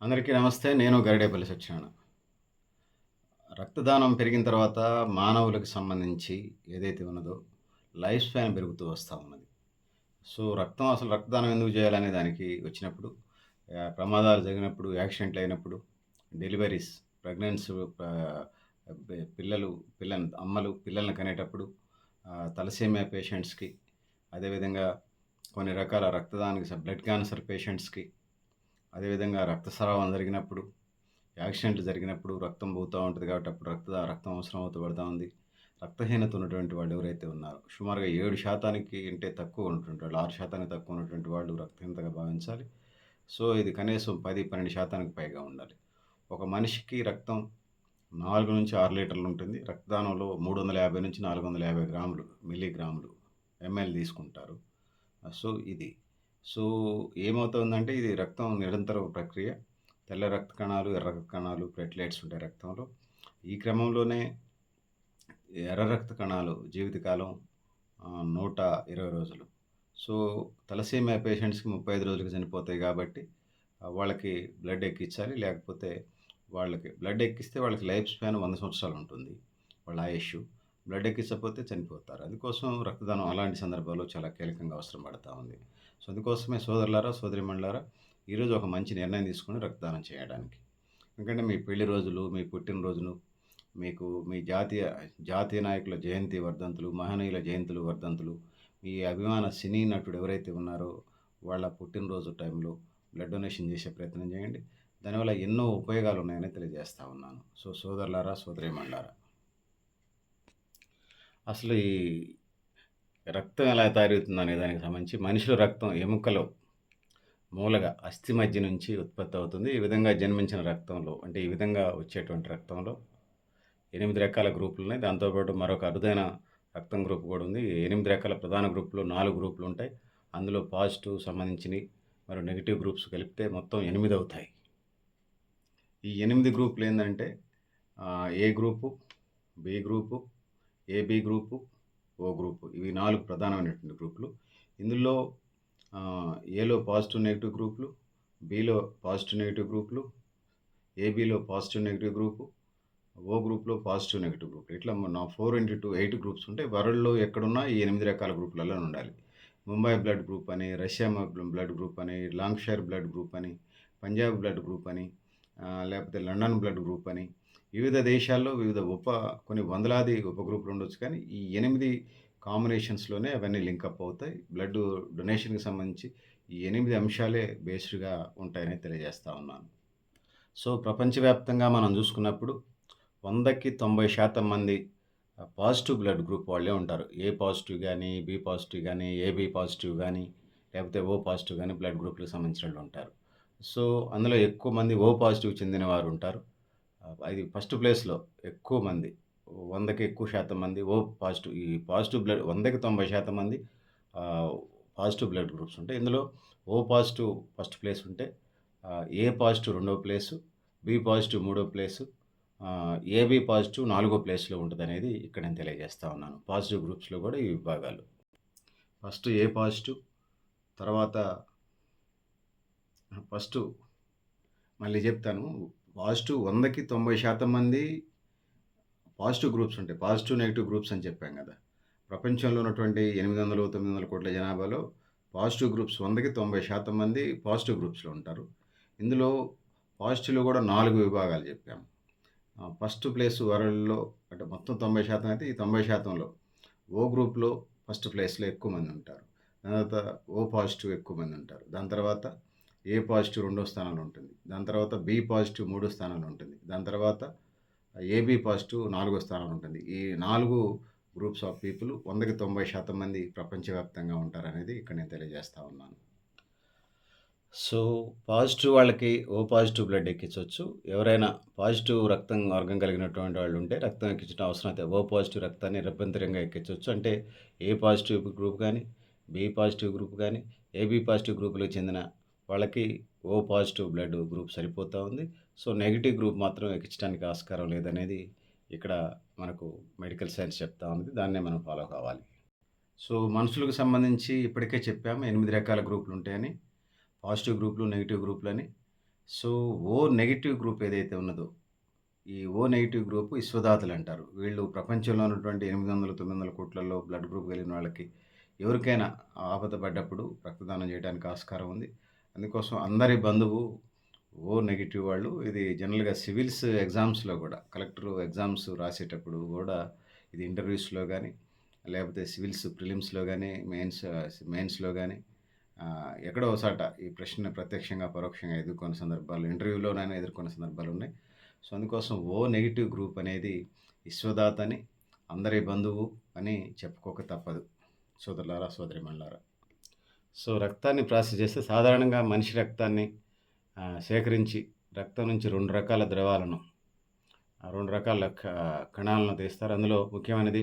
అందరికీ నమస్తే. నేను గరిడేపల్లి సత్యనారాయణ. రక్తదానం పెరిగిన తర్వాత మానవులకు సంబంధించి ఏదైతే ఉన్నదో లైఫ్ స్పాన్ పెరుగుతూ వస్తూ ఉన్నది. సో, రక్తం అసలు రక్తదానం ఎందుకు చేయాలనే దానికి వచ్చినప్పుడు ప్రమాదాలు జరిగినప్పుడు, యాక్సిడెంట్లు అయినప్పుడు, డెలివరీస్, ప్రెగ్నెన్సీ పిల్లలు పిల్లల అమ్మలు పిల్లల్ని కనేటప్పుడు తలసేమియా పేషెంట్స్‌కి, అదేవిధంగా కొన్ని రకాల రక్తదానికి బ్లడ్ క్యాన్సర్ పేషెంట్స్‌కి, అదేవిధంగా రక్తస్రావం జరిగినప్పుడు, యాక్సిడెంట్లు జరిగినప్పుడు రక్తం పోతూ ఉంటుంది కాబట్టి అప్పుడు రక్త రక్తం అవసరం అవుతూ పడుతూ ఉంది. రక్తహీనత ఉన్నటువంటి వాళ్ళు ఎవరైతే ఉన్నారో సుమారుగా ఏడు శాతానికి అంటే తక్కువ ఉన్నటువంటి వాళ్ళు ఆరు శాతానికి తక్కువ ఉన్నటువంటి వాళ్ళు రక్తహీనతగా భావించాలి. సో, ఇది కనీసం 10, 12% పైగా ఉండాలి. ఒక మనిషికి రక్తం 4-6 లీటర్లు ఉంటుంది. రక్తదానంలో 350-450 గ్రాములు మిల్లీగ్రాములు ఎంఎల్ తీసుకుంటారు. సో, ఇది. సో, ఏమవుతుందంటే ఇది రక్తం నిరంతర ప్రక్రియ. తెల్ల రక్త కణాలు, ఎర్ర రక్త కణాలు, ప్లేట్లెట్స్ ఉంటాయి రక్తంలో. ఈ క్రమంలోనే ఎర్ర రక్త కణాలు జీవితకాలం నూట ఇరవై రోజులు. సో, తలసేమియా పేషెంట్స్‌కి ముప్పై రోజులకు చనిపోతాయి కాబట్టి వాళ్ళకి బ్లడ్ ఎక్కించాలి. లేకపోతే వాళ్ళకి బ్లడ్ ఎక్కిస్తే వాళ్ళకి లైఫ్ స్పాన్ వంద సంవత్సరాలు ఉంటుంది. వాళ్ళ ఆయుష్షు. బ్లడ్ ఎక్కించకపోతే చనిపోతారు. అందుకోసం రక్తదానం అలాంటి సందర్భాల్లో చాలా కీలకంగా అవసరం పడతా ఉంది. సో, అందుకోసమే సోదరులారా, సోదరీమణులారా ఈరోజు ఒక మంచి నిర్ణయం తీసుకొని రక్తదానం చేయడానికి. ఎందుకంటే మీ పెళ్ళి రోజులు, మీ పుట్టినరోజులు, మీకు మీ జాతీయ జాతీయ నాయకుల జయంతి వర్ధంతులు, మహనీయుల జయంతులు వర్ధంతులు, మీ అభిమాన సినీ నటుడు ఎవరైతే ఉన్నారో వాళ్ళ పుట్టినరోజు టైంలో బ్లడ్ డొనేషన్ చేసే ప్రయత్నం చేయండి. దానివల్ల ఎన్నో ఉపయోగాలు ఉన్నాయని తెలియజేస్తూ ఉన్నాను. సో, సోదరులారా, సోదరీమణులారా అసలు ఈ రక్తం ఎలా తయారవుతుందనే దానికి సంబంధించి మనుషుల రక్తం ఎముకలో మూలగా అస్థి మధ్య నుంచి ఉత్పత్తి అవుతుంది. ఈ విధంగా జన్మించిన రక్తంలో అంటే ఈ విధంగా వచ్చేటువంటి రక్తంలో ఎనిమిది రకాల గ్రూపులు ఉన్నాయి దాంతోపాటు మరొక అరుదైన రక్తం గ్రూప్ కూడా ఉంది. ఎనిమిది రకాల ప్రధాన గ్రూపులో నాలుగు గ్రూపులు ఉంటాయి అందులో పాజిటివ్ సంబంధించినవి మరియు నెగిటివ్ గ్రూప్స్ కలిపితే మొత్తం ఎనిమిది అవుతాయి. ఈ ఎనిమిది గ్రూపులు ఏంటంటే A group, B group, AB group, O group. ఇవి నాలుగు ప్రధానమైనటువంటి గ్రూపులు. ఇందులో ఏలో పాజిటివ్, నెగిటివ్ గ్రూపులు, బిలో పాజిటివ్, నెగిటివ్ గ్రూపులు, ఏబిలో పాజిటివ్, నెగిటివ్ గ్రూపు, ఓ గ్రూప్‌లో పాజిటివ్, నెగిటివ్ గ్రూప్. ఇట్లా మన 4 8 గ్రూప్స్ ఉంటాయి. వరల్డ్‌లో ఎక్కడున్నా ఈ ఎనిమిది రకాల గ్రూపులలో ఉండాలి. ముంబై బ్లడ్ గ్రూప్ అని, రష్యా బ్లడ్ గ్రూప్ అని, లాంగ్షైర్ బ్లడ్ గ్రూప్ అని, పంజాబ్ బ్లడ్ గ్రూప్ అని, లేకపోతే లండన్ బ్లడ్ గ్రూప్ అని వివిధ దేశాల్లో వివిధ ఉప కొన్ని వందలాది ఉప గ్రూపులు ఉండొచ్చు. కానీ ఈ ఎనిమిది కాంబినేషన్స్‌లోనే అవన్నీ లింకప్ అవుతాయి. బ్లడ్ డొనేషన్‌కి సంబంధించి ఈ ఎనిమిది అంశాలే బేస్డ్‌గా ఉంటాయని తెలియజేస్తా ఉన్నాను. సో, ప్రపంచవ్యాప్తంగా మనం చూసుకున్నప్పుడు 100కి 90% మంది పాజిటివ్ బ్లడ్ గ్రూప్ వాళ్ళే ఉంటారు. ఏ పాజిటివ్ కానీ బి పాజిటివ్ కానీ ఏబి పాజిటివ్ కానీ లేకపోతే ఓ పాజిటివ్ కానీ బ్లడ్ గ్రూప్‌లకు సంబంధించినోళ్ళు ఉంటారు. సో, అందులో ఎక్కువ మంది ఓ పాజిటివ్ చెందిన వారు ఉంటారు. అది ఫస్ట్ ప్లేస్‌లో ఎక్కువ మంది వందకి ఎక్కువ శాతం మంది ఓ పాజిటివ్ ఈ పాజిటివ్ బ్లడ్ 100కి 90% మంది పాజిటివ్ బ్లడ్ గ్రూప్స్ ఉంటాయి. ఇందులో ఓ పాజిటివ్ ఫస్ట్ ప్లేస్ ఉంటే ఏ పాజిటివ్ రెండో ప్లేసు, బి పాజిటివ్ మూడో ప్లేసు, ఏబి పాజిటివ్ నాలుగో ప్లేస్‌లో ఉంటదనేది ఇక్కడ నేను తెలియజేస్తా ఉన్నాను. పాజిటివ్ గ్రూప్స్‌లో కూడా ఈ విభాగాలు. ఫస్ట్ ఏ పాజిటివ్ తర్వాత ఫస్ట్ మళ్ళీ చెప్తాను. పాజిటివ్ 100కి 90% మంది పాజిటివ్ గ్రూప్స్ ఉంటాయి. పాజిటివ్, నెగిటివ్ గ్రూప్స్ అని చెప్పాం కదా! ప్రపంచంలో ఉన్నటువంటి 800, 900 కోట్ల జనాభాలో పాజిటివ్ గ్రూప్స్ 100కి 90% మంది పాజిటివ్ గ్రూప్స్‌లో ఉంటారు. ఇందులో పాజిటివ్‌లో కూడా నాలుగు విభాగాలు చెప్పాము. ఫస్ట్ ప్లేస్ వరల్డ్‌లో అంటే మొత్తం 90% అయితే ఈ తొంభై శాతంలో ఓ గ్రూప్‌లో ఫస్ట్ ప్లేస్‌లో ఎక్కువ మంది ఉంటారు. దాని తర్వాత ఓ పాజిటివ్ ఎక్కువ మంది ఉంటారు. దాని తర్వాత ఏ పాజిటివ్ రెండో స్థానంలో ఉంటుంది. దాని తర్వాత బి పాజిటివ్ మూడో స్థానంలో ఉంటుంది. దాని తర్వాత ఏబి పాజిటివ్ నాలుగో స్థానంలో ఉంటుంది. ఈ నాలుగు గ్రూప్స్ ఆఫ్ పీపుల్ 100కి 90% మంది ప్రపంచవ్యాప్తంగా ఉంటారనేది ఇక్కడ నేను తెలియజేస్తూ ఉన్నాను. సో, పాజిటివ్ వాళ్ళకి ఓ పాజిటివ్ బ్లడ్ ఎక్కించవచ్చు ఎవరైనా పాజిటివ్ రక్తం వర్గం కలిగినటువంటి వాళ్ళు ఉంటే రక్తం ఎక్కించడం అయితే ఓ పాజిటివ్ రక్తాన్ని నిరభ్యంతరంగా ఎక్కించవచ్చు అంటే ఏ పాజిటివ్ గ్రూప్ కానీ బి పాజిటివ్ గ్రూప్ కానీ ఏబి పాజిటివ్ గ్రూపులకు చెందిన వాళ్ళకి ఓ పాజిటివ్ బ్లడ్ గ్రూప్ సరిపోతూ ఉంది. సో, నెగిటివ్ గ్రూప్ మాత్రం ఎక్కించడానికి ఆస్కారం లేదనేది ఇక్కడ మనకు మెడికల్ సైన్స్ చెప్తా ఉంది. దాన్నే మనం ఫాలో కావాలి. సో, మనుషులకు సంబంధించి ఇప్పటికే చెప్పాము ఎనిమిది రకాల గ్రూపులు ఉంటాయని పాజిటివ్ గ్రూపులు, నెగెటివ్ గ్రూపులని. సో, ఓ నెగిటివ్ గ్రూప్ ఏదైతే ఉన్నదో, ఈ ఓ నెగిటివ్ గ్రూప్ విశ్వదాతలంటారు. వీళ్ళు ప్రపంచంలో ఉన్నటువంటి 800, 900 కోట్లలో బ్లడ్ గ్రూప్ కలిగిన వాళ్ళకి ఎవరికైనా ఆపద పడ్డప్పుడు రక్తదానం చేయడానికి ఆస్కారం ఉంది. అందుకోసం అందరి బంధువు ఓ నెగిటివ్ వాళ్ళు. ఇది జనరల్‌గా సివిల్స్ ఎగ్జామ్స్‌లో కూడా కలెక్టర్ ఎగ్జామ్స్ రాసేటప్పుడు కూడా ఇది ఇంటర్వ్యూస్‌లో కానీ లేకపోతే సివిల్స్ ప్రిలిమ్స్‌లో కానీ మెయిన్స్ మెయిన్స్‌లో కానీ ఎక్కడో ఒకసాట ఈ ప్రశ్న ప్రత్యక్షంగా, పరోక్షంగా ఎదుర్కొన్న సందర్భాలు ఇంటర్వ్యూలోనైనా ఎదుర్కొన్న సందర్భాలు ఉన్నాయి సో, అందుకోసం ఓ నెగిటివ్ గ్రూప్ అనేది విశ్వదాత అని, అందరి బంధువు అని చెప్పుకోక తప్పదు. సోదరులారా, మళ్ళారా సో, రక్తాన్ని ప్రాసెస్ చేస్తే సాధారణంగా మనిషి రక్తాన్ని సేకరించి రక్తం నుంచి రెండు రకాల ద్రవాలను, రెండు రకాల క కణాలను తీస్తారు. అందులో ముఖ్యమైనది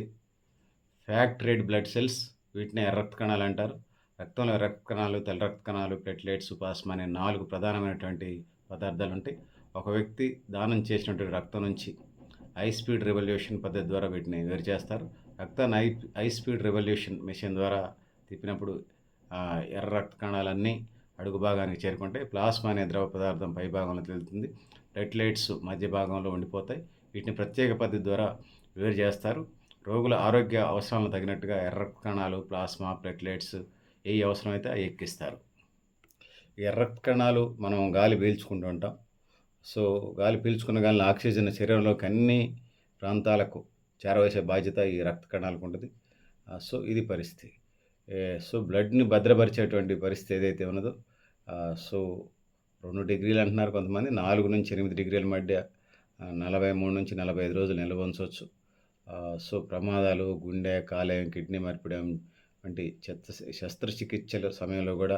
ఫ్యాక్ట్ రెడ్ బ్లడ్ సెల్స్ వీటిని ఎర్ర రక్త కణాలంటారు. రక్తంలో ఎర్ర రక్త కణాలు, తెల్ల రక్త కణాలు, ప్లేట్లెట్స్, పాస్మా అనే నాలుగు ప్రధానమైనటువంటి పదార్థాలు ఉంటాయి ఒక వ్యక్తి దానం చేసినటువంటి రక్తం నుంచి హై స్పీడ్ రెవల్యూషన్ పద్ధతి ద్వారా వీటిని వేరు చేస్తారు. రక్తాన్ని high high speed revolution machine ద్వారా తిప్పినప్పుడు ఎర్ర రక్త కణాలన్నీ అడుగు భాగానికి చేరుకుంటాయి. ప్లాస్మా అనే ద్రవ పదార్థం పై భాగంలో తేలుతుంది. ప్లేట్లెట్స్ మధ్య భాగంలో ఉండిపోతాయి. వీటిని ప్రత్యేక పద్ధతి ద్వారా వేరు చేస్తారు. రోగుల ఆరోగ్య అవసరాలను తగినట్టుగా ఎర్ర రక్త కణాలు, ప్లాస్మా, ప్లేట్లెట్స్ ఏ అవసరమైతే అవి ఎక్కిస్తారు. ఎర్ర రక్త కణాలు మనం గాలి పీల్చుకుంటూ ఉంటాం. సో, గాలి పీల్చుకున్న గాలిని ఆక్సిజన్ శరీరంలోకి అన్ని ప్రాంతాలకు చేరవేసే బాధ్యత ఈ రక్త కణాలకు ఉంటుంది సో, ఇది పరిస్థితి. సో, బ్లడ్‌ని భద్రపరిచేటువంటి పరిస్థితి ఏదైతే ఉన్నదో సో, రెండు డిగ్రీలు అంటున్నారు కొంతమంది. 4-8 డిగ్రీల మధ్య నలభై మూడు నుంచి నలభై ఐదు రోజులు నిల్వ ఉంచవచ్చు సో, ప్రమాదాలు, గుండె, కాలేయం, కిడ్నీ మార్పిడి వంటి చెత్త శస్త్రచికిత్సల సమయంలో కూడా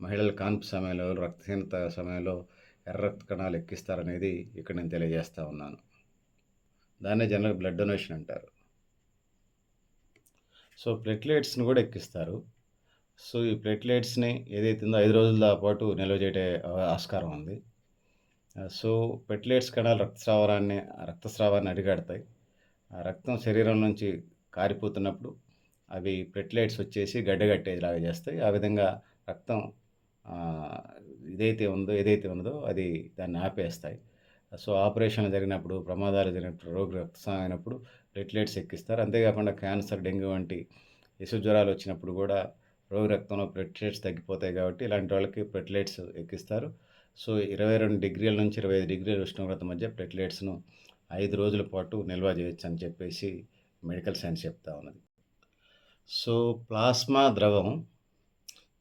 మహిళల కాన్పు సమయంలో, రక్తహీనత సమయంలో ఎర్ర రక్త కణాలు ఎక్కిస్తారనేది ఇక్కడ నేను తెలియజేస్తూ ఉన్నాను. దాన్నే జనరల్ బ్లడ్ డొనేషన్ అంటారు. సో, ప్లేట్లెట్స్‌ని కూడా ఎక్కిస్తారు. సో, ఈ ప్లేట్లెట్స్‌ని ఏదైతుందో ఉందో 5 రోజుల పాటు నిల్వ చేయటే ఆస్కారం ఉంది. సో, ప్లేట్లెట్స్ కణాలు రక్తస్రావాన్ని రక్తస్రావాన్ని అరికడతాయి. ఆ రక్తం శరీరం నుంచి కారిపోతున్నప్పుడు అవి ప్లేట్లెట్స్ వచ్చేసి గడ్డగట్టేలాగా చేస్తాయి. ఆ విధంగా రక్తం ఆహ్, ఇదైతే ఉందో ఏదైతే ఉందో అది దాన్ని ఆపేస్తాయి. సో, ఆపరేషన్లు జరిగినప్పుడు, ప్రమాదాలు జరిగినప్పుడు, రోగి రక్తస్రావం అయినప్పుడు ప్లేట్లెట్స్ ఎక్కిస్తారు. అంతేకాకుండా క్యాన్సర్, డెంగ్యూ వంటి విష జ్వరాలు వచ్చినప్పుడు కూడా రోగి రక్తంలో ప్లేట్లెట్స్ తగ్గిపోతాయి కాబట్టి ఇలాంటి వాళ్ళకి ప్లేట్లెట్స్ ఎక్కిస్తారు. సో, 22 డిగ్రీల నుంచి 25 డిగ్రీల ఉష్ణోగ్రత మధ్య ప్లేట్లెట్స్‌ను ఐదు రోజుల పాటు నిల్వ చేయొచ్చు అని చెప్పేసి మెడికల్ సైన్స్ చెప్తా ఉన్నది. సో, ప్లాస్మా ద్రవం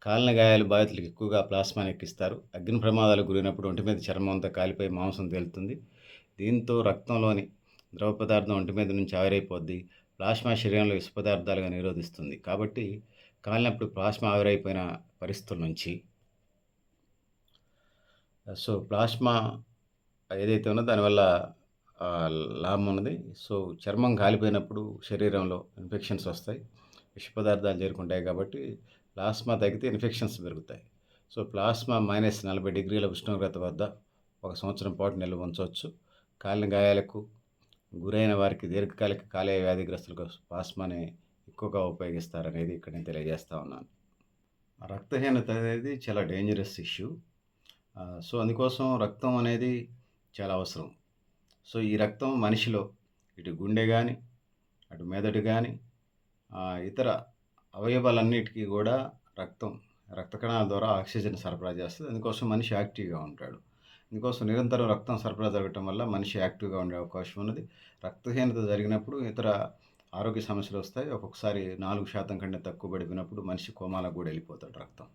కాలిన గాయాలు బాధితులకు ఎక్కువగా ప్లాస్మాని ఎక్కిస్తారు. అగ్ని ప్రమాదాలకు గురైనప్పుడు ఒంటి మీద చర్మం అంతా కాలిపోయి మాంసం తేలుతుంది. దీంతో రక్తంలోని ద్రవ పదార్థం ఒంటి మీద నుంచి ఆవిరైపోద్ది. ప్లాస్మా శరీరంలో విష పదార్థాలుగా నిరోధిస్తుంది. కాబట్టి కాలినప్పుడు ప్లాస్మా ఆవిరైపోయిన పరిస్థితుల నుంచి సో, ప్లాస్మా ఏదైతే ఉన్నదో దానివల్ల లాభం ఉన్నది. సో, చర్మం కాలిపోయినప్పుడు శరీరంలో ఇన్ఫెక్షన్స్ వస్తాయి. విష పదార్థాలు చేరుకుంటాయి కాబట్టి ప్లాస్మా తగ్గితే ఇన్ఫెక్షన్స్ పెరుగుతాయి. సో, ప్లాస్మా -40 డిగ్రీల ఉష్ణోగ్రత వద్ద ఒక సంవత్సరం పాటు నిల్వ ఉంచవచ్చు కాలిన గాయాలకు గురైన వారికి దీర్ఘకాలిక కాలేయ వ్యాధిగ్రస్తులకు ప్లాస్మాని ఎక్కువగా ఉపయోగిస్తారనేది ఇక్కడ నేను తెలియజేస్తా ఉన్నాను. రక్తహీనత అనేది చాలా డేంజరస్ ఇష్యూ. సో, అందుకోసం రక్తం అనేది చాలా అవసరం. సో, ఈ రక్తం మనిషిలో ఇటు గుండె కానీ అటు మెదడు కానీ ఇతర అవయవాలన్నిటికి కూడా రక్తం రక్త కణాల ద్వారా ఆక్సిజన్ సరఫరా చేస్తుంది అందుకోసం మనిషి యాక్టివ్‌గా ఉంటాడు. అందుకోసం నిరంతరం రక్తం సరఫరా జరగటం వల్ల మనిషి యాక్టివ్‌గా ఉండే అవకాశం ఉన్నది. రక్తహీనత జరిగినప్పుడు ఇతర ఆరోగ్య సమస్యలు వస్తాయి ఒక్కొక్కసారి నాలుగు శాతం కంటే తక్కువ పడిపోయినప్పుడు మనిషి కోమాలకు కూడా వెళ్ళిపోతాడు రక్తం.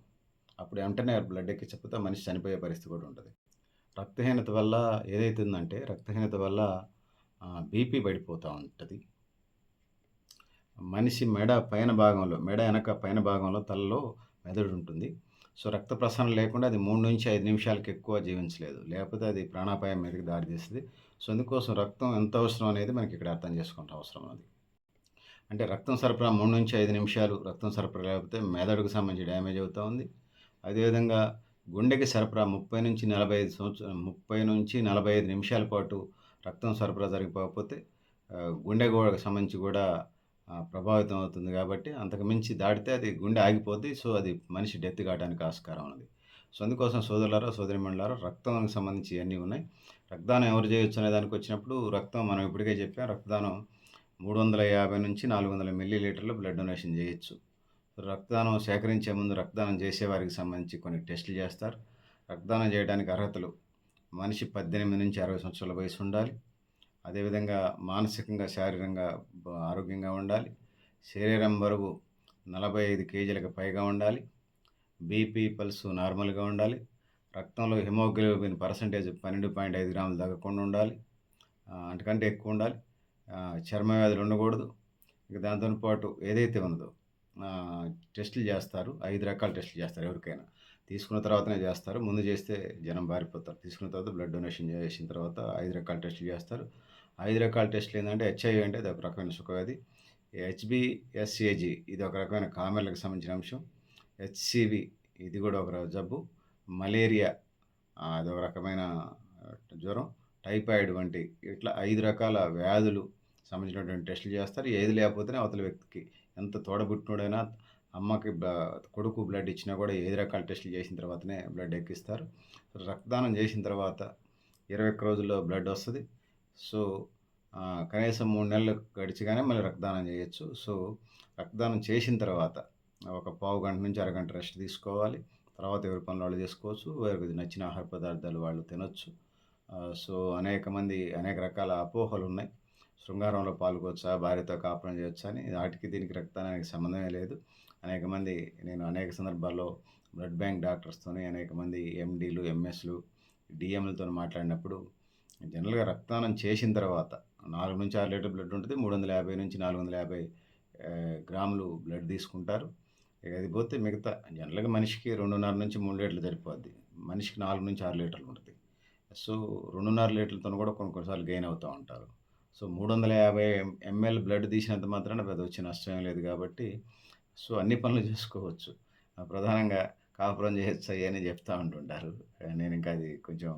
అప్పుడు వెంటనే బ్లడ్ ఎక్కించకపోతే మనిషి చనిపోయే పరిస్థితి కూడా ఉంటుంది రక్తహీనత వల్ల ఏదైతుందంటే రక్తహీనత వల్ల బీపీ పడిపోతూ ఉంటుంది మనిషి మెడ పైన భాగంలో మెడ వెనక పైన భాగంలో తలలో మెదడు ఉంటుంది. సో, రక్త ప్రసరణ లేకుండా అది 3-5 నిమిషాలకు ఎక్కువ జీవించలేదు. లేకపోతే అది ప్రాణాపాయం మీదకి దారితీస్తుంది సో, అందుకోసం రక్తం ఎంత అవసరం అనేది మనకి ఇక్కడ అర్థం చేసుకుంటే అవసరం అది అంటే రక్తం సరఫరా 3-5 నిమిషాలు రక్తం సరఫరా లేకపోతే మెదడుకు సంబంధించి డ్యామేజ్ అవుతూ ఉంది. అదేవిధంగా గుండెకి సరఫరా 30-45 సంవత్సరం 30-45 నిమిషాల పాటు రక్తం సరఫరా జరిగిపోకపోతే గుండె గోడకు సంబంధించి కూడా ప్రభావితం అవుతుంది కాబట్టి అంతకు మించి దాటితే అది గుండె ఆగిపోద్ది. సో, అది మనిషి డెత్ కావడానికి ఆస్కారం ఉన్నది. సో అందుకోసం సోదరులారా సోదరిమణులారా రక్తానికి సంబంధించి అన్నీ ఉన్నాయి రక్తదానం ఎవరు చేయొచ్చు అనే దానికి వచ్చినప్పుడు రక్తం మనం ఇప్పటికే చెప్పాం రక్తదానం మూడు వందల యాభై నుంచి నాలుగు వందల మిల్లీ లీటర్లు బ్లడ్ డొనేషన్ చేయొచ్చు రక్తదానం సేకరించే ముందు రక్తదానం చేసేవారికి సంబంధించి కొన్ని టెస్టులు చేస్తారు రక్తదానం చేయడానికి అర్హతలు మనిషి పద్దెనిమిది నుంచి అరవై సంవత్సరాల వయసు ఉండాలి అదేవిధంగా మానసికంగా శారీరంగా ఆరోగ్యంగా ఉండాలి. శరీరం బరువు నలభై ఐదు కేజీలకు పైగా ఉండాలి. బీపీ పల్స్ నార్మల్గా ఉండాలి. రక్తంలో హిమోగ్లోబిన్ పర్సంటేజ్ పన్నెండు పాయింట్ ఐదు గ్రాములు తగ్గకుండా ఉండాలి. అంతకంటే ఎక్కువ ఉండాలి. చర్మ వ్యాధులు ఉండకూడదు. ఇక దాంతో పాటు ఏదైతే ఉన్నదో టెస్టులు చేస్తారు. ఐదు రకాల టెస్టులు చేస్తారు ఎవరికైనా. తీసుకున్న తర్వాతనే చేస్తారు. ముందు చేస్తే జనం బారిపోతారు. తీసుకున్న తర్వాత బ్లడ్ డొనేషన్ చేసిన తర్వాత ఐదు రకాల టెస్టులు చేస్తారు. ఐదు రకాల టెస్టులు ఏంటంటే హెచ్ఐవి అంటే అది ఒక రకమైన సుఖవ్యాధి హెచ్బిఎస్ఏజి ఇది ఒక రకమైన కామెర్లకు సంబంధించిన అంశం. హెచ్సివి ఇది కూడా ఒక జబ్బు. మలేరియా అది ఒక రకమైన జ్వరం. టైఫాయిడ్ వంటి ఇట్లా ఐదు రకాల వ్యాధులు సంబంధించినటువంటి టెస్టులు చేస్తారు. ఏది లేకపోతేనే అవతల వ్యక్తికి ఎంత తోడబుట్టినోడైనా అమ్మకి కొడుకు బ్లడ్ ఇచ్చినా కూడా ఏది రకాల టెస్టులు చేసిన తర్వాతనే బ్లడ్ ఎక్కిస్తారు. రక్తదానం చేసిన తర్వాత ఇరవై ఒక్క రోజుల్లో బ్లడ్ వస్తుంది. సో కనీసం మూడు నెలలు గడిచిగానే మళ్ళీ రక్తదానం చేయొచ్చు. సో రక్తదానం చేసిన తర్వాత ఒక పావు గంట నుంచి అరగంట రెస్ట్ తీసుకోవాలి. తర్వాత ఎవరి పనులు వాళ్ళు చేసుకోవచ్చు. వారికి నచ్చిన ఆహార పదార్థాలు వాళ్ళు తినొచ్చు. సో అనేక మంది అనేక రకాల అపోహలు ఉన్నాయి. శృంగారంలో పాల్గొచ్చా? భార్యతో కాపురం చేయొచ్చా అని. వాటికి దీనికి రక్తదానానికి సంబంధమే లేదు. అనేక మంది నేను అనేక సందర్భాల్లో బ్లడ్ బ్యాంక్ డాక్టర్స్తోని అనేక మంది ఎండీలు ఎంఎస్లు డిఎంలతో మాట్లాడినప్పుడు జనరల్గా రక్తదానం చేసిన తర్వాత నాలుగు నుంచి ఆరు లీటర్ బ్లడ్ ఉంటుంది మూడు వందల యాభై నుంచి నాలుగు వందల యాభై గ్రాములు బ్లడ్ తీసుకుంటారు. ఇక అది పోతే మిగతా జనరల్గా మనిషికి రెండున్నర నుంచి మూడు లీటర్లు సరిపోద్ది. మనిషికి నాలుగు నుంచి ఆరు లీటర్లు ఉంటుంది. సో రెండున్నర లీటర్లతో కూడా కొన్ని కొన్నిసార్లు గెయిన్ అవుతూ ఉంటారు. సో మూడు వందల యాభై ఎంఎల్ బ్లడ్ తీసినంత మాత్రాన పెద్ద వచ్చే నష్టం లేదు కాబట్టి సో అన్ని పనులు చేసుకోవచ్చు. ప్రధానంగా కాపురం చేయొచ్చు అని చెప్తూ ఉంటుంటారు. నేను ఇంకా అది కొంచెం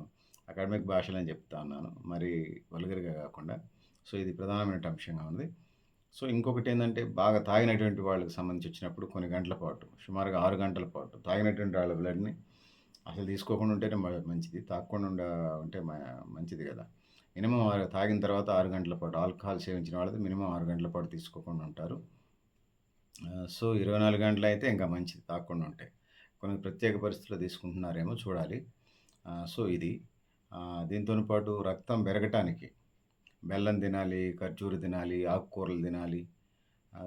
అకాడమిక్ భాషలో చెప్తా ఉన్నాను. మరి వల్గర్గా కాకుండా. సో ఇది ప్రధానమైన అంశంగా ఉంది. సో ఇంకొకటి ఏంటంటే బాగా తాగినటువంటి వాళ్ళకి సంబంధించి వచ్చినప్పుడు కొన్ని గంటల పాటు సుమారుగా ఆరు గంటల పాటు తాగినటువంటి వాళ్ళ బ్లడ్ని అసలు తీసుకోకుండా ఉంటేనే మంచిది. తాగకుండా ఉండ ఉంటే మ- మంచిది కదా. మినిమం ఆరు తాగిన తర్వాత ఆరు గంటల పాటు ఆల్కహాల్ సేవించిన వాళ్ళది మినిమం ఆరు గంటల పాటు తీసుకోకుండా ఉంటారు. సో ఇరవై నాలుగు గంటలు అయితే ఇంకా మంచిది తాగకుండా ఉంటాయి కొన్ని ప్రత్యేక పరిస్థితుల్లో తీసుకుంటున్నారేమో చూడాలి. సో ఇది. దీంతో పాటు రక్తం పెరగటానికి బెల్లం తినాలి ఖర్జూరు తినాలి ఆకుకూరలు తినాలి.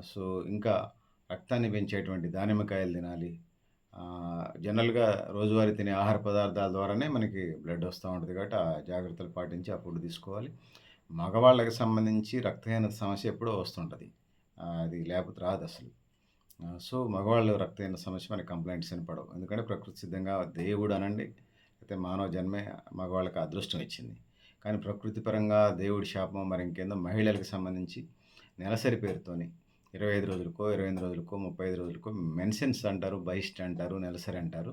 సో ఇంకా రక్తాన్ని పెంచేటువంటి దానిమ్మకాయలు తినాలి. జనరల్గా రోజువారీ తినే ఆహార పదార్థాల ద్వారానే మనకి బ్లడ్ వస్తూ ఉంటుంది కాబట్టి ఆ జాగ్రత్తలు పాటించి ఆ ఫుడ్ తీసుకోవాలి. మగవాళ్ళకి సంబంధించి రక్తహీనత సమస్య ఎప్పుడో వస్తుంటుంది. అది లేకపోతే రాదు అసలు. సో మగవాళ్ళు రక్తహీన సమస్య మనకి కంప్లైంట్స్ అని పడవు. ఎందుకంటే ప్రకృతి సిద్ధంగా దేవుడు అనండి. అయితే మానవ జన్మే మగవాళ్ళకి అదృష్టం ఇచ్చింది. కానీ ప్రకృతి పరంగా దేవుడి శాపం మరి ఇంకేందో మహిళలకు సంబంధించి నెలసరి పేరుతోని ఇరవై ఐదు రోజులకో ఇరవై ఎనిమిది రోజులకో ముప్పై ఐదు రోజులకో మెన్సెన్స్ అంటారు బైస్ట్ అంటారు నెలసరి అంటారు.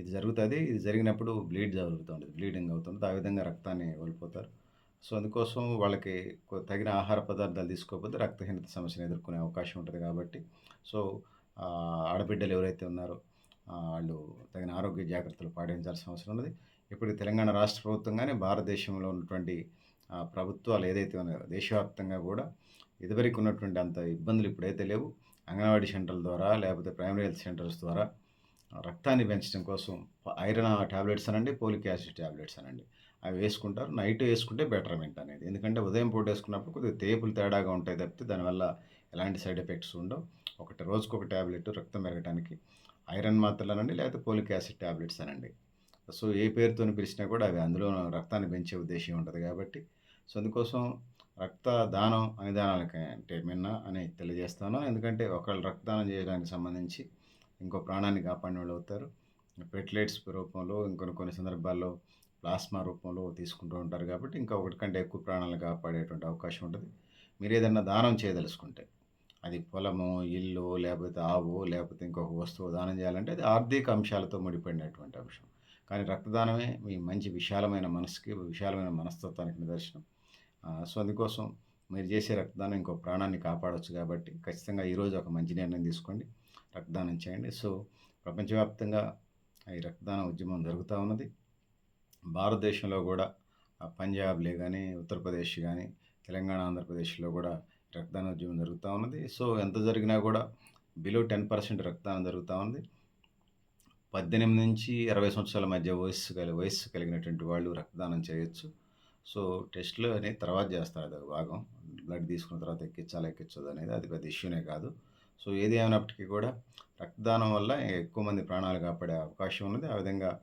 ఇది జరుగుతుంది ఇది జరిగినప్పుడు బ్లీడ్ జరుగుతుంది బ్లీడింగ్ అవుతుంది ఆ విధంగా రక్తాన్ని కోల్పోతారు. సో అందుకోసం వాళ్ళకి తగిన ఆహార పదార్థాలు తీసుకోకపోతే రక్తహీనత సమస్యను ఎదుర్కొనే అవకాశం ఉంటుంది కాబట్టి. సో ఆడబిడ్డలు ఎవరైతే ఉన్నారో వాళ్ళు తగిన ఆరోగ్య జాగ్రత్తలు పాటించాల్సిన అవసరం ఉన్నది. ఇప్పుడు తెలంగాణ రాష్ట్ర ప్రభుత్వం కానీ భారతదేశంలో ఉన్నటువంటి ప్రభుత్వాలు ఏదైతే ఉన్నాయో దేశవ్యాప్తంగా కూడా ఇదివరకు ఉన్నటువంటి అంత ఇబ్బందులు ఇప్పుడైతే లేవు. అంగన్వాడీ సెంటర్ల ద్వారా లేకపోతే ప్రైమరీ హెల్త్ సెంటర్స్ ద్వారా రక్తాన్ని పెంచడం కోసం ఐరన్ టాబ్లెట్స్ అనండి పోలిక్ యాసిడ్ ట్యాబ్లెట్స్ అనండి. అవి వేసుకుంటారు. నైట్ వేసుకుంటే బెటర్మెంట్ అనేది. ఎందుకంటే ఉదయం పూట వేసుకున్నప్పుడు కొద్దిగా తేపులు తేడాగా ఉంటాయి తప్పితే దానివల్ల ఎలాంటి సైడ్ ఎఫెక్ట్స్ ఉండవు. ఒకటి రోజుకొక ట్యాబ్లెట్ టాబ్లెట్ రక్తం పెరగడానికి ఐరన్ మాత్రలనండి లేకపోతే పోలిక్ యాసిడ్ టాబ్లెట్స్ అనండి సో ఏ పేరుతో పిలిచినా కూడా అవి అందులో రక్తాన్ని పెంచే ఉద్దేశం ఉంటుంది కాబట్టి సో అందుకోసం రక్త దానం అనిదానాలకి అంటే మిన్న అని తెలియజేస్తాను. ఎందుకంటే ఒకళ్ళు రక్తదానం చేయడానికి సంబంధించి ఇంకో ప్రాణాన్ని కాపాడిన వాళ్ళు అవుతారు. ప్లేట్లెట్స్ రూపంలో ఇంకొన్ని కొన్ని సందర్భాల్లో ప్లాస్మా రూపంలో తీసుకుంటూ ఉంటారు కాబట్టి ఇంకా ఒకటి కంటే ఎక్కువ ప్రాణాలు కాపాడేటువంటి అవకాశం ఉంటుంది. మీరు ఏదైనా దానం చేయదలుచుకుంటే అది పొలము ఇల్లు లేకపోతే ఆవు లేకపోతే ఇంకొక వస్తువు దానం చేయాలంటే అది ఆర్థిక అంశాలతో ముడిపడినటువంటి అంశం. కానీ రక్తదానమే మీ మంచి విశాలమైన మనసుకి విశాలమైన మనస్తత్వానికి నిదర్శనం. సో అందుకోసం మీరు చేసే రక్తదానం ఇంకో ప్రాణాన్ని కాపాడవచ్చు కాబట్టి ఖచ్చితంగా ఈరోజు ఒక మంచి నిర్ణయం తీసుకోండి. రక్తదానం చేయండి. సో ప్రపంచవ్యాప్తంగా ఈ రక్తదాన ఉద్యమం జరుగుతూ ఉన్నది. భారతదేశంలో కూడా పంజాబ్లే కానీ ఉత్తరప్రదేశ్ కానీ తెలంగాణ ఆంధ్రప్రదేశ్లో కూడా రక్తదాన ఉద్యమం జరుగుతూ ఉన్నది. సో ఎంత జరిగినా కూడా బిలో టెన్ పర్సెంట్ రక్తదానం జరుగుతూ ఉంది. పద్దెనిమిది నుంచి అరవై సంవత్సరాల మధ్య వయస్సు కలి వయస్సు కలిగినటువంటి వాళ్ళు రక్తదానం చేయొచ్చు. సో టెస్ట్లు అనేది తర్వాత చేస్తారు. అది భాగం. బ్లడ్ తీసుకున్న తర్వాత ఎక్కించాలా ఎక్కించదు అనేది అది పెద్ద ఇష్యూనే కాదు. సో ఏది ఏమైనప్పటికీ కూడా రక్తదానం వల్ల ఎక్కువ మంది ప్రాణాలు కాపాడే అవకాశం ఉన్నది. ఆ విధంగా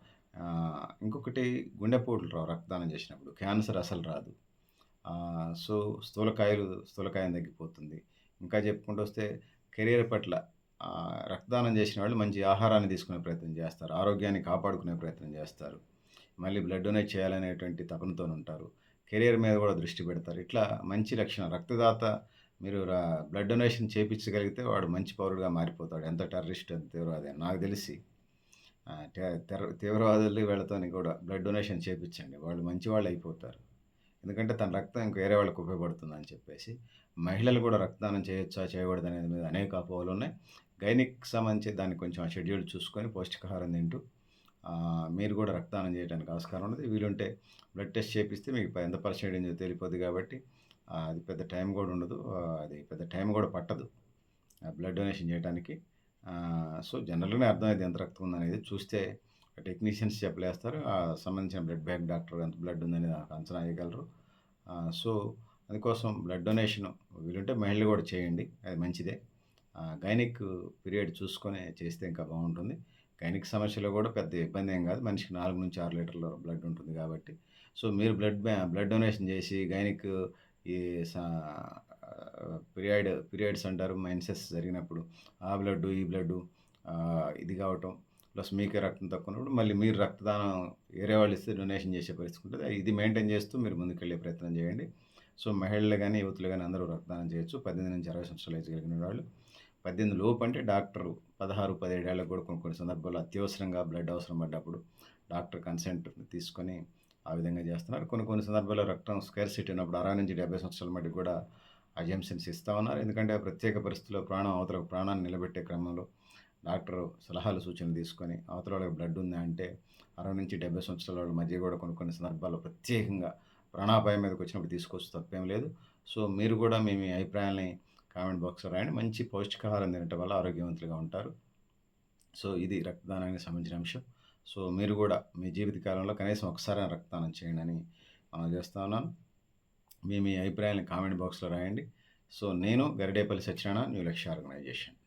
ఇంకొకటి గుండెపోట్లు రావు రక్తదానం చేసినప్పుడు. క్యాన్సర్ అసలు రాదు. సో స్థూలకాయలు స్థూలకాయం తగ్గిపోతుంది. ఇంకా చెప్పుకుంటూ వస్తే కెరీర్ పట్ల రక్తదానం చేసిన వాళ్ళు మంచి ఆహారాన్ని తీసుకునే ప్రయత్నం చేస్తారు. ఆరోగ్యాన్ని కాపాడుకునే ప్రయత్నం చేస్తారు. మళ్ళీ బ్లడ్ డొనేట్ చేయాలనేటువంటి తపనతో ఉంటారు. కెరీర్ మీద కూడా దృష్టి పెడతారు. ఇట్లా మంచి లక్షణం. రక్తదాత మీరు బ్లడ్ డొనేషన్ చేయించగలిగితే వాడు మంచి పౌరుడుగా మారిపోతాడు. ఎంత టెర్రరిస్ట్ ఎంత తీవ్రవాది అని నాకు తెలిసి. తెర- తీవ్రవాదులు వీళ్ళతోని కూడా బ్లడ్ డొనేషన్ చేయించండి వాళ్ళు మంచి వాళ్ళు అయిపోతారు. ఎందుకంటే తన రక్తం ఇంక వేరే వాళ్ళకి ఉపయోగపడుతుంది అని చెప్పేసి మహిళలు కూడా రక్తదానం చేయొచ్చా చేయకూడదు అనేది మీద అనేక అపోహలు ఉన్నాయి. గైనిక్ సంబంధించి దాన్ని కొంచెం షెడ్యూల్ చూసుకొని పౌష్టికాహారం తింటూ మీరు కూడా రక్తదానం చేయడానికి ఆస్కారం ఉన్నది. వీలుంటే బ్లడ్ టెస్ట్ చేపిస్తే మీకు ఎంత పర్సెంటేజ్ తెలిపోద్ది కాబట్టి అది పెద్ద టైం కూడా ఉండదు. అది పెద్ద టైం కూడా పట్టదు. బ్లడ్ డొనేషన్ చేయడానికి సో జనరల్గానే అర్థమైంది ఎంత రక్తం ఉందనేది. చూస్తే టెక్నీషియన్స్ చెప్పలేస్తారు. ఆ సంబంధించిన బ్లడ్ బ్యాంక్ డాక్టర్ ఎంత బ్లడ్ ఉందని నాకు అంచనా వేయగలరు. సో అందుకోసం బ్లడ్ డొనేషన్ వీలుంటే మహిళలు కూడా చేయండి. అది మంచిదే. గైనిక్ పీరియడ్ చూసుకొని చేస్తే ఇంకా బాగుంటుంది. గైనిక్ సమస్యలో కూడా పెద్ద ఇబ్బంది ఏం కాదు. మనిషికి నాలుగు నుంచి ఆరు లీటర్ల బ్లడ్ ఉంటుంది కాబట్టి. సో మీరు బ్లడ్ బ్లడ్ డొనేషన్ చేసి గైనిక్ ఈ పీరియడ్ పీరియడ్స్ అంటారు. మైన్సెస్ జరిగినప్పుడు ఆ బ్లడ్ ఈ బ్లడ్ ఇది కావటం. ప్లస్ మీకే రక్తం తక్కువ ఉన్నప్పుడు మళ్ళీ మీరు రక్తదానం వేరే వాళ్ళు ఇస్తే డొనేషన్ చేసే పరిస్థితి ఉంటుంది. ఇది మెయింటైన్ చేస్తూ మీరు ముందుకెళ్ళే ప్రయత్నం చేయండి. సో మహిళలు కానీ యువతులు కానీ అందరూ రక్తదానం చేయొచ్చు. పద్దెనిమిది నుంచి అరవై సంవత్సరాలు ఏజ్ కలిగిన వాళ్ళు. పద్దెనిమిది లోపు అంటే డాక్టర్ పదహారు పదిహేడేళ్ళకు కూడా కొన్ని కొన్ని సందర్భాల్లో అత్యవసరంగా బ్లడ్ అవసరం పడ్డప్పుడు డాక్టర్ కన్సెంట్ తీసుకొని ఆ విధంగా చేస్తున్నారు. కొన్ని కొన్ని సందర్భాల్లో రక్తం స్క్వేర్ సిటీ ఉన్నప్పుడు అరవై నుంచి డెబ్బై సంవత్సరాల మధ్య కూడా అజంప్షన్స్ ఇస్తూ ఉన్నారు. ఎందుకంటే ప్రత్యేక పరిస్థితుల్లో ప్రాణం అవతల ప్రాణాన్ని నిలబెట్టే క్రమంలో డాక్టర్ సలహాలు సూచనలు తీసుకొని అవతల వాళ్ళకి బ్లడ్ ఉందా అంటే అరవై నుంచి డెబ్బై సంవత్సరాల వాళ్ళ మధ్య కూడా కొన్ని కొన్ని సందర్భాల్లో ప్రత్యేకంగా ప్రాణాపాయం మీదకి వచ్చినప్పుడు తీసుకొచ్చి తప్పేం లేదు. సో మీరు కూడా మీ మీ అభిప్రాయాల్ని కామెంట్ బాక్స్లో రాయండి. మంచి పౌష్టికాహారం తినటం వల్ల ఆరోగ్యవంతులుగా ఉంటారు. సో ఇది రక్తదానానికి సంబంధించిన అంశం. సో మీరు కూడా మీ జీవితకాలంలో కనీసం ఒకసారి రక్తదానం చేయండి అని మనం చేస్తా ఉన్నాను మీ మీ అభిప్రాయాలను కామెంట్ బాక్స్లో రాయండి. సో నేను గరిడేపల్లి సత్యనారాయణ న్యూ లక్ష్య ఆర్గనైజేషన్